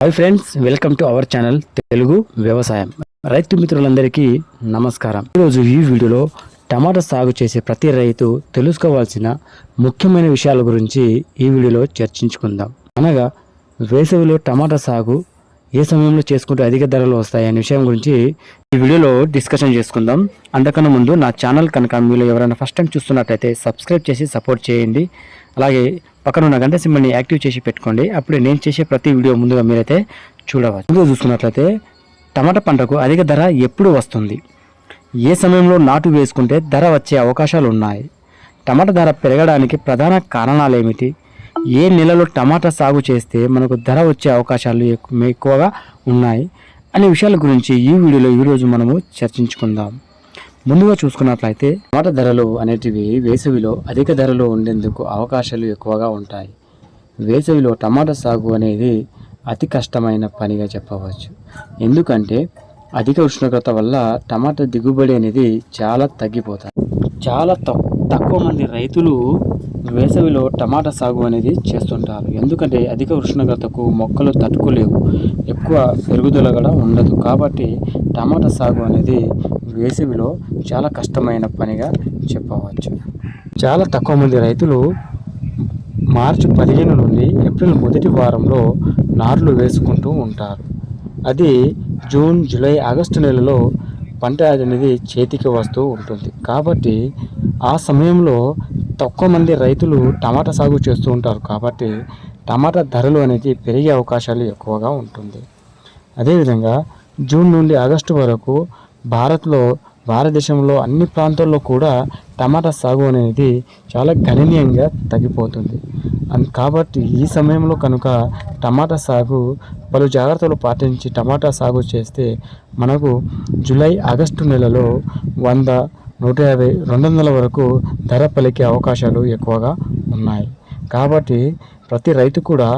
Hi friends welcome to our channel Telugu వ్యవసాయం రైతు మిత్రులందరికీ నమస్కారం. ఈరోజు ఈ వీడియోలో టమాటా సాగు చేసే ప్రతి రైతు తెలుసుకోవాల్సిన ముఖ్యమైన విషయాల గురించి ఈ వీడియోలో చర్చించుకుందాం. అనగా వేసవిలో టమాటా సాగు ఏ సమయంలో చేసుకుంటే అధిక ధరలు వస్తాయి అనే విషయం గురించి ఈ వీడియోలో డిస్కషన్ చేసుకుందాం. అంతకన్నా ముందు నా ఛానల్ కనుక మీరు ఎవరైనా ఫస్ట్ టైం చూస్తున్నట్లయితే సబ్స్క్రైబ్ చేసి సపోర్ట్ చేయండి. అలాగే పక్కన ఉన్న గంట సింబల్ని యాక్టివ్ చేసి పెట్టుకోండి. అప్పుడే నేను చేసే ప్రతి వీడియో ముందుగా మీరైతే చూడవచ్చు. ముందుగా చూసుకున్నట్లయితే టమాటా పంటకు అధిక ధర ఎప్పుడు వస్తుంది? ఏ సమయంలో నాటు వేసుకుంటే ధర వచ్చే అవకాశాలు ఉన్నాయి? టమాటా ధర పెరగడానికి ప్రధాన కారణాలు ఏమిటి? ఏ నెలలో టమాటా సాగు చేస్తే మనకు ధర వచ్చే అవకాశాలు ఎక్కువగా ఉన్నాయి అనే విషయాల గురించి ఈ వీడియోలో ఈరోజు మనము చర్చించుకుందాం. ముందుగా చూసుకున్నట్లయితే టమాటా ధరలు అనేటివి వేసవిలో అధిక ధరలు ఉండేందుకు అవకాశాలు ఎక్కువగా ఉంటాయి. వేసవిలో టమాటా సాగు అనేది అతి కష్టమైన పనిగా చెప్పవచ్చు. ఎందుకంటే అధిక ఉష్ణోగ్రత వల్ల టమాటా దిగుబడి అనేది చాలా తగ్గిపోతుంది చాలా తక్కువ మంది రైతులు వేసవిలో టమాటా సాగు అనేది చేస్తుంటారు. ఎందుకంటే అధిక ఉష్ణోగ్రతకు మొక్కలు తట్టుకోలేవు. ఎక్కువ పెరుగుదల కూడా ఉండదు. కాబట్టి టమాటా సాగు అనేది వేసవిలో చాలా కష్టమైన పనిగా చెప్పవచ్చు. చాలా తక్కువ మంది రైతులు మార్చి పదిహేను నుండి ఏప్రిల్ మొదటి వారంలో నార్లు వేసుకుంటూ ఉంటారు. అది జూన్ జూలై ఆగస్టు నెలలో పంట అనేది చేతికి వస్తూ ఉంటుంది. కాబట్టి ఆ సమయంలో తక్కువ మంది రైతులు టమాటా సాగు చేస్తూ ఉంటారు కాబట్టి టమాటా ధరలు అనేది పెరిగే అవకాశాలు ఎక్కువగా ఉంటుంది. అదేవిధంగా జూన్ నుండి ఆగస్టు వరకు భారత్లో భారతదేశంలో అన్ని ప్రాంతాల్లో కూడా టమాటా సాగు అనేది చాలా గణనీయంగా తగ్గిపోతుంది. అండ్ కాబట్టి ఈ సమయంలో కనుక టమాటా సాగు పలు జాగ్రత్తలు పాటించి టమాటా సాగు చేస్తే మనకు జూలై ఆగస్టు నెలలో వంద నూట యాభై రెండు వందల వరకు ధర పలికే అవకాశాలు ఎక్కువగా ఉన్నాయి. కాబట్టి ప్రతి రైతు కూడా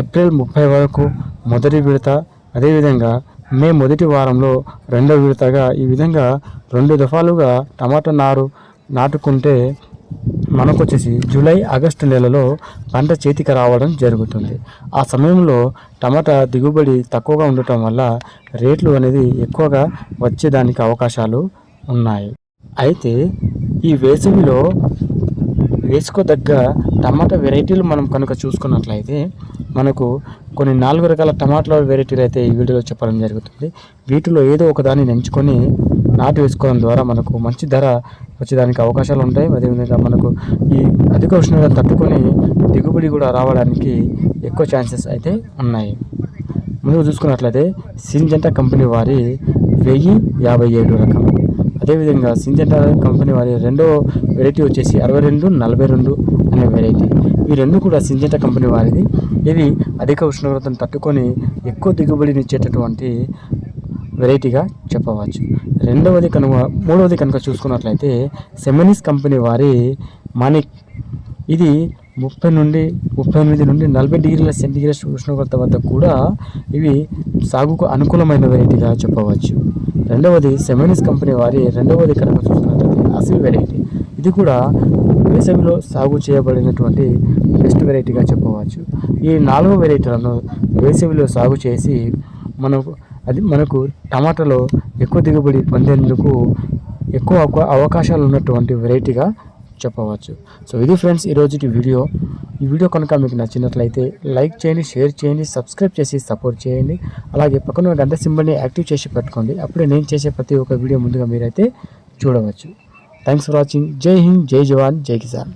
ఏప్రిల్ ముప్పై వరకు మొదటి విడత అదేవిధంగా మే మొదటి వారంలో రెండో విడతగా ఈ విధంగా రెండు దఫాలుగా టమాటా నారు నాటుకుంటే మనకు వచ్చేసి జూలై ఆగస్టు నెలలో పంట చేతికి రావడం జరుగుతుంది. ఆ సమయంలో టమాటా దిగుబడి తక్కువగా ఉండటం వల్ల రేట్లు అనేది ఎక్కువగా వచ్చేదానికి అవకాశాలు ఉన్నాయి. అయితే ఈ వేసవిలో వేసుకోదగ్గ టమాటా వెరైటీలు మనం కనుక చూసుకున్నట్లయితే మనకు కొన్ని నాలుగు రకాల టమాటాల వెరైటీలు అయితే ఈ వీడియోలో చెప్పడం జరుగుతుంది. వీటిలో ఏదో ఒక దాన్ని ఎంచుకొని నాటు వేసుకోవడం ద్వారా మనకు మంచి ధర వచ్చేదానికి అవకాశాలు ఉంటాయి. అదేవిధంగా మనకు ఈ అధిక ఉష్ణోగ్రత తట్టుకొని దిగుబడి కూడా రావడానికి ఎక్కువ ఛాన్సెస్ అయితే ఉన్నాయి. ముందుగా చూసుకున్నట్లయితే సింజంటా కంపెనీ వారి వెయ్యి యాభై ఏడు రకం. అదేవిధంగా సింజెంటా కంపెనీ వారి రెండో వెరైటీ వచ్చేసి అరవై రెండు నలభై రెండు అనే వెరైటీ. ఈ రెండు కూడా సింజెంటా కంపెనీ వారిది. ఇది అధిక ఉష్ణోగ్రతను తట్టుకొని ఎక్కువ దిగుబడిని ఇచ్చేటటువంటి వెరైటీగా చెప్పవచ్చు. రెండవది కనుక మూడవది కనుక చూసుకున్నట్లయితే సెమెనిస్ కంపెనీ వారి మానిక్. ఇది ముప్పై నుండి ముప్పై ఎనిమిది నుండి నలభై డిగ్రీల సెంటీగ్రేడ్ ఉష్ణోగ్రత వద్ద కూడా ఇవి సాగుకు అనుకూలమైన వెరైటీగా చెప్పవచ్చు. రెండవది సెమెనిస్ కంపెనీ వారి రెండవది ఇక్కడ చూసుకున్నట్లయితే అసిల్ వెరైటీ ఇది కూడా వేసవిలో సాగు చేయబడినటువంటి బెస్ట్ వెరైటీగా చెప్పవచ్చు. ఈ నాలుగు వెరైటీలను వేసవిలో సాగు చేసి మనకు అది మనకు టమాటాలో ఎక్కువ దిగుబడి పొందేందుకు ఎక్కువ అవకాశాలు ఉన్నటువంటి వెరైటీగా చెప్పవచ్చు. సో ఇది ఫ్రెండ్స్ ఈరోజు వీడియో ఈ వీడియో కనుక మీకు నచ్చినట్లయితే లైక్ చేయండి షేర్ చేయండి సబ్స్క్రైబ్ చేసి సపోర్ట్ చేయండి. అలాగే పక్కన గంట సింబల్ని యాక్టివ్ చేసి పెట్టుకోండి. అప్పుడే నేను చేసే ప్రతి ఒక్క వీడియో ముందుగా మీరైతే చూడవచ్చు. థ్యాంక్స్ ఫర్ వాచింగ్ జై హింద్ జై జవాన్ జై కిసాన్.